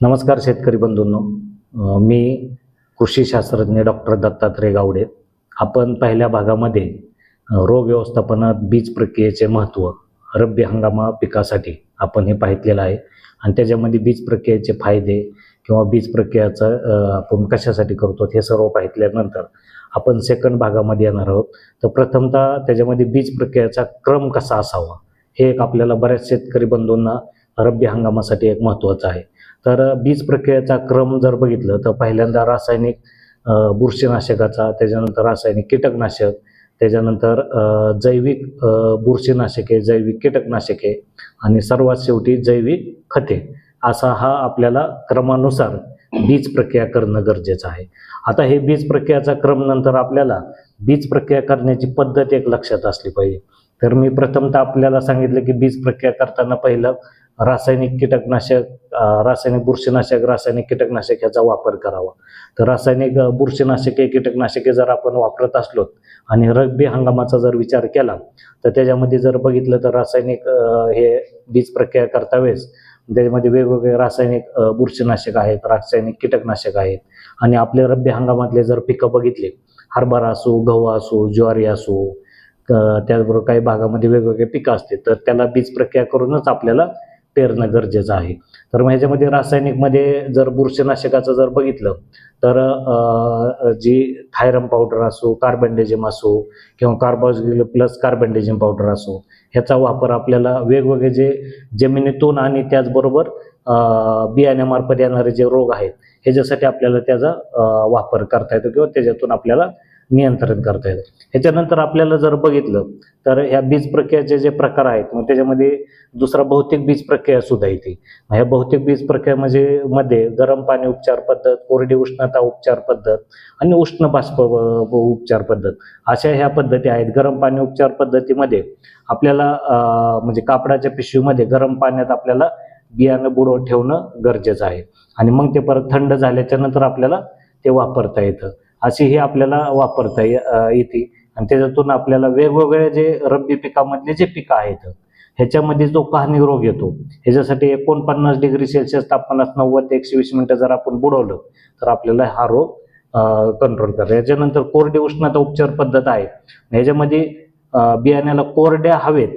नमस्कार शेतकरी बंधूंनो. मी कृषी शास्त्रज्ञ डॉक्टर दत्तात्रय गावडे. आपण पहिल्या भागामध्ये रोग व्यवस्थापनात बीज प्रक्रियेचे महत्त्व रब्बी हंगामा पिकासाठी आपण हे पाहितलेलं आहे. आणि त्याच्यामध्ये बीज प्रक्रियेचे फायदे किंवा बीज प्रक्रियाचं आपण कशासाठी करतो हे सर्व पाहितल्यानंतर आपण सेकंड भागामध्ये येणार आहोत. तर प्रथमतः त्याच्यामध्ये बीज प्रक्रियेचा क्रम कसा असावा? हे एक आपल्याला बऱ्याच शेतकरी बंधूंना रब्बी हंगामासाठी एक महत्त्वाचं आहे. तर बीज प्रक्रियेचा क्रम जर बघितलं तर पहिल्यांदा रासायनिक बुरशीनाशकाचा त्याच्यानंतर रासायनिक कीटकनाशक त्याच्यानंतर जैविक बुरशीनाशके जैविक कीटकनाशके आणि सर्वात शेवटी जैविक खते. असा हा आपल्याला क्रमानुसार बीज प्रक्रिया करणं गरजेचं आहे. आता हे बीज प्रक्रियाचा क्रम नंतर आपल्याला बीज प्रक्रिया करण्याची पद्धत एक लक्षात असली पाहिजे. तर मी प्रथमतः आपल्याला सांगितलं की बीज प्रक्रिया करताना पहिलं रासायनिक कीटकनाशक रासायनिक बुरशीनाशक रासायनिक कीटकनाशक ह्याचा वापर करावा. तर रासायनिक बुरशीनाशके कीटकनाशके जर आपण वापरत असलो आणि रब्बी हंगामाचा जर विचार केला तर त्याच्यामध्ये जर बघितलं तर रासायनिक हे बीज प्रक्रिया करता वेळेस त्याच्यामध्ये वेगवेगळे रासायनिक बुरशीनाशक आहेत रासायनिक कीटकनाशक आहेत. आणि आपले रब्बी हंगामातले जर पिकं बघितले हरभरा असो गहू असो ज्वारी असो त्याचबरोबर काही भागामध्ये वेगवेगळे पिकं असते तर त्याला बीज प्रक्रिया करूनच आपल्याला पेरणं गरजेचं आहे. तर मग ह्याच्यामध्ये रासायनिकमध्ये जर बुरशीनाशकाचं जर बघितलं तर जी थायरम पावडर असो कार्बनडेजिम असो किंवा कार्बोजिल प्लस कार्बनडेजिम पावडर असो ह्याचा वापर आपल्याला वेगवेगळे जे जमिनीतून आणि त्याचबरोबर बियाण्यामार्फत येणारे जे रोग आहेत ह्याच्यासाठी आपल्याला त्याचा वापर करता येतो किंवा त्याच्यातून आपल्याला नियंत्रण करता येतं. ह्याच्यानंतर आपल्याला जर बघितलं तर ह्या बीज प्रक्रियाचे जे प्रकार आहेत मग त्याच्यामध्ये दुसरा भौतिक बीज प्रक्रिया सुद्धा येते. मग ह्या भौतिक बीज प्रक्रिया म्हणजे मध्ये गरम पाणी उपचार पद्धत कोरडी उष्णता उपचार पद्धत आणि उष्ण बाष्प उपचार पद्धत. अशा ह्या पद्धती आहेत. गरम पाणी उपचार पद्धतीमध्ये आपल्याला म्हणजे कापडाच्या पिशवीमध्ये गरम पाण्यात आपल्याला बियाणं बुडवून ठेवणं गरजेचं आहे. आणि मग ते परत थंड झाल्याच्यानंतर आपल्याला ते वापरता येतं. अशी ही आपल्याला वापरता येते. आणि त्याच्यातून आपल्याला वेगवेगळे जे रब्बी पिकामधले जे पिकं आहेत ह्याच्यामध्ये जो कहाणी रोग येतो ह्याच्यासाठी एकोणपन्नास डिग्री सेल्सिअस तापमानात नव्वद ते एकशे वीस मिनिटं जर आपण बुडवलं तर आपल्याला हा रोग कंट्रोल करतो. याच्यानंतर कोरडी उष्णता उपचार पद्धत आहे. ह्याच्यामध्ये बियाण्याला कोरड्या हवेत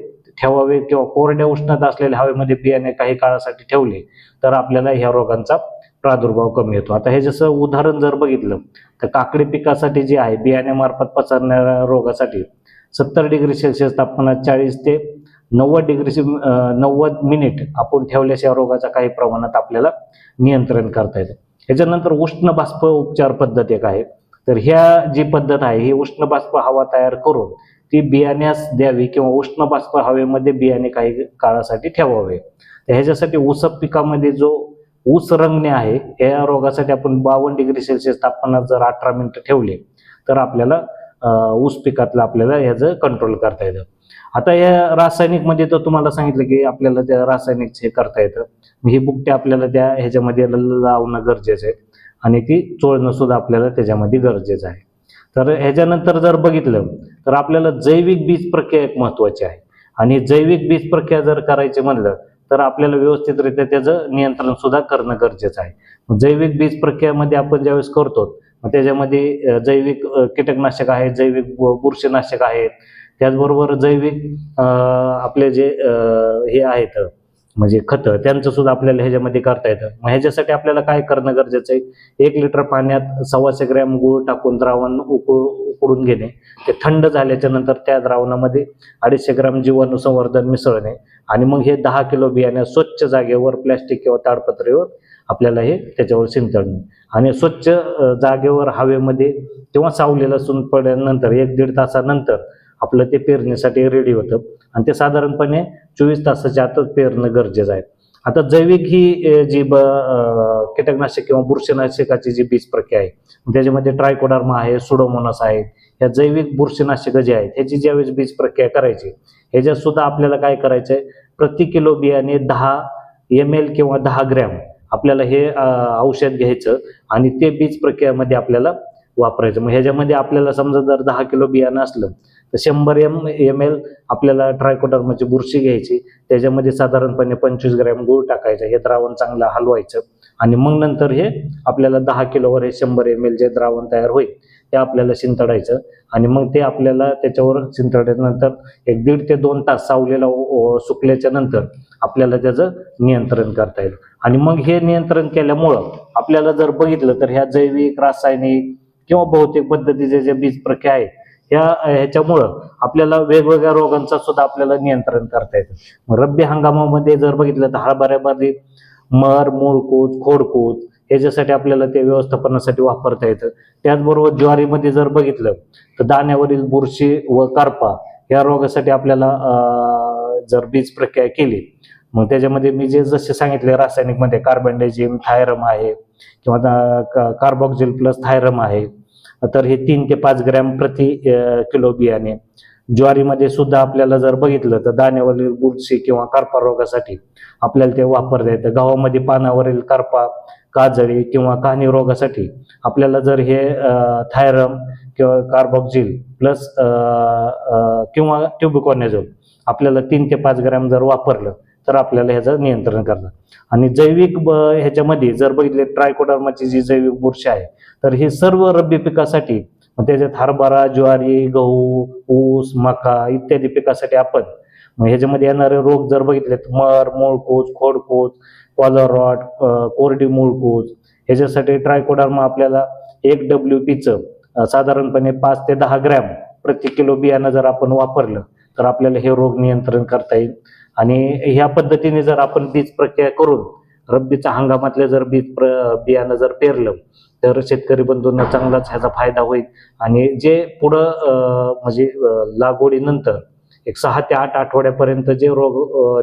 ठेवावे किंवा कोरड्या उष्णता असलेल्या हवेमध्ये बियाणे काही काळासाठी ठेवले तर आपल्याला ह्या रोगांचा प्रादुर्भाव कमी होतो. आता हे जसं उदाहरण जर बघितलं तर काकडी पिकासाठी जे आहे बियाण्यामार्फत पसरणाऱ्या रोगासाठी सत्तर डिग्री सेल्सिअस तापमानात चाळीस ते नव्वद डिग्री से- नव्वद मिनिट आपण ठेवल्यास या रोगाचा काही प्रमाणात आपल्याला नियंत्रण करता येतं. ह्याच्यानंतर उष्ण बाष्प उपचार पद्धत एक आहे. तर ह्या जी पद्धत आहे ही उष्ण बाष्प हवा तयार करून ती बियाण्यास द्यावी किंवा उष्ण बाष्प हवेमध्ये बियाणे काही काळासाठी ठेवावे. तर ह्याच्यासाठी उसप पिकामध्ये जो ऊस रंगणे आहे. या रोगासाठी आपण बावन्न डिग्री सेल्सिअस तापमानात जर अठरा मिनिटं ठेवले तर आपल्याला ऊस पिकातलं आपल्याला ह्याचं कंट्रोल करता येतं. आता या रासायनिकमध्ये तर तुम्हाला सांगितलं की आपल्याला त्या रासायनिक हे करता येतं. हे ही बुकटे आपल्याला त्या ह्याच्यामध्ये लावणं गरजेचं आहे आणि ती चोळणं सुद्धा आपल्याला त्याच्यामध्ये गरजेचं आहे. तर ह्याच्यानंतर जर बघितलं तर आपल्याला जैविक बीज प्रक्रिया एक महत्वाची आहे. आणि जैविक बीज प्रक्रिया जर करायची म्हणलं तर आपल्याला व्यवस्थितरित्या त्याचं नियंत्रण सुद्धा करणं गरजेचं आहे. जैविक बीज प्रक्रियामध्ये आपण ज्यावेळेस करतो मग त्याच्यामध्ये जैविक कीटकनाशक आहेत जैविक बुरशीनाशक आहेत. त्याचबरोबर जैविक आपले जे हे आहेत म्हणजे खतं त्यांचं सुद्धा आपल्याला ह्याच्यामध्ये करता येतं. मग ह्याच्यासाठी आपल्याला काय करणं गरजेचं आहे? एक लिटर पाण्यात सव्वाशे ग्रॅम गूळ टाकून द्रावण उकळू उकळून घेणे ते थंड झाल्याच्यानंतर त्या द्रावणामध्ये अडीचशे ग्राम जीवाणू संवर्धन मिसळणे आणि मग हे दहा किलो बियाणे स्वच्छ जागेवर प्लॅस्टिक किंवा ताडपत्रीवर आपल्याला हे त्याच्यावर शिंतळणे. आणि स्वच्छ जागेवर हवेमध्ये किंवा सावलीला सून पडल्यानंतर एक दीड तासानंतर आपलं ते पेरणीसाठी रेडी होतं. आणि ते साधारणपणे चोवीस तासाच्या आतच पेरणं गरजेचं आहे. आता जैविक ही जी ब कीटकनाशक किंवा बुरशीनाशकाची जी बीज प्रक्रिया आहे त्याच्यामध्ये ट्रायकोडर्मा आहे सुडोमोनस आहे या जैविक बुरशीनाशकं जे आहेत ह्याची ज्यावेळेस बीज प्रक्रिया करायची ह्याच्यात सुद्धा आपल्याला काय करायचं आहे प्रति किलो बियाणे दहा एम एल किंवा दहा ग्रॅम आपल्याला हे औषध घ्यायचं आणि ते बीज प्रक्रियामध्ये आपल्याला वापरायचं. मग ह्याच्यामध्ये आपल्याला समजा जर दहा किलो बियाणं असलं तर शंभर एम एम एल आपल्याला ट्रायकोडर्माची बुरशी घ्यायची. त्याच्यामध्ये साधारणपणे पंचवीस ग्रॅम गूळ टाकायचं. हे द्रावण चांगलं हलवायचं. आणि मग नंतर हे आपल्याला दहा किलोवर हे शंभर एम एल जे द्रावण तयार होईल ते आपल्याला शिंतडायचं. आणि मग ते आपल्याला त्याच्यावर शिंतडल्यानंतर एक दीड ते दोन तास सावलेला सुकल्याच्या नंतर आपल्याला त्याचं नियंत्रण करता येईल. आणि मग हे नियंत्रण केल्यामुळं आपल्याला जर बघितलं तर ह्या जैविक रासायनिक किंवा बहुतेक पद्धतीचे जे बीज प्रक्रिया आहेत ह्या ह्याच्यामुळं आपल्याला वेगवेगळ्या रोगांचा सुद्धा आपल्याला नियंत्रण करता येतं. मग रब्बी हंगामामध्ये जर बघितलं तर हरभऱ्यामध्ये मर मूळकूत खोडकूत ह्याच्यासाठी आपल्याला ते व्यवस्थापनासाठी वापरता येतं. त्याचबरोबर ज्वारीमध्ये जर बघितलं तर दाण्यावरील बुरशी व करपा या रोगासाठी आपल्याला जर बीज प्रक्रिया केली मग त्याच्यामध्ये मी जे जसे सांगितले रासायनिकमध्ये कार्बनडायझिम थायरम आहे किंवा कार्बॉक्झिल प्लस थायरम आहे तर हे तीन ते पाच ग्रॅम प्रति किलो बियाणे. ज्वारीमध्ये सुद्धा आपल्याला जर बघितलं तर दाण्यावरील बुरशी किंवा कार्पा रोगासाठी आपल्याला ते वापरता येतं. गव्हामध्ये पानावरील करपा काजळी किंवा काहणी रोगासाठी आपल्याला जर हे थायरम किंवा कार्बॉक्झिल प्लस किंवा ट्युबिकॉनेझोल आपल्याला तीन ते पाच ग्रॅम जर वापरलं तर आपल्याला ह्याचं नियंत्रण करणं. आणि जैविक ब ह्याच्यामध्ये जर बघितले ट्रायकोडर्माची जी जैविक बुरशी आहे तर हे सर्व रब्बी पिकासाठी मग त्याच्यात हरभरा ज्वारी गहू ऊस मका इत्यादी पिकासाठी आपण मग ह्याच्यामध्ये येणारे रोग जर बघितले तर मर मूळकूच खोडकूच कॉलरॉट कोरडी मूळकूच ह्याच्यासाठी ट्रायकोडर्मा आपल्याला एक डब्ल्यू पीचं साधारणपणे पाच ते दहा ग्रॅम प्रति किलो बियाणं जर आपण वापरलं तर आपल्याला हे रोग नियंत्रण करता येईल. आणि ह्या पद्धतीने जर आपण बीज प्रक्रिया करून रब्बीच्या हंगामातले जर बीज प्र बियाणं जर पेरलं तर शेतकरी बंधूंना चांगलाच ह्याचा फायदा होईल. आणि जे पुढं म्हणजे लागवडीनंतर एक सहा ते आठ आठवड्यापर्यंत जे रोग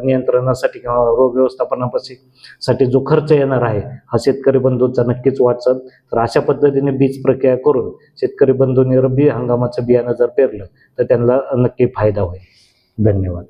नियंत्रणासाठी किंवा रोग व्यवस्थापनापाशी साठी जो खर्च येणार आहे हा शेतकरी बंधूंचा नक्कीच वाचल. तर अशा पद्धतीने बीज प्रक्रिया करून शेतकरी बंधूंनी रब्बी हंगामाचं बियाणं जर पेरलं तर त्यांना नक्की फायदा होईल. धन्यवाद.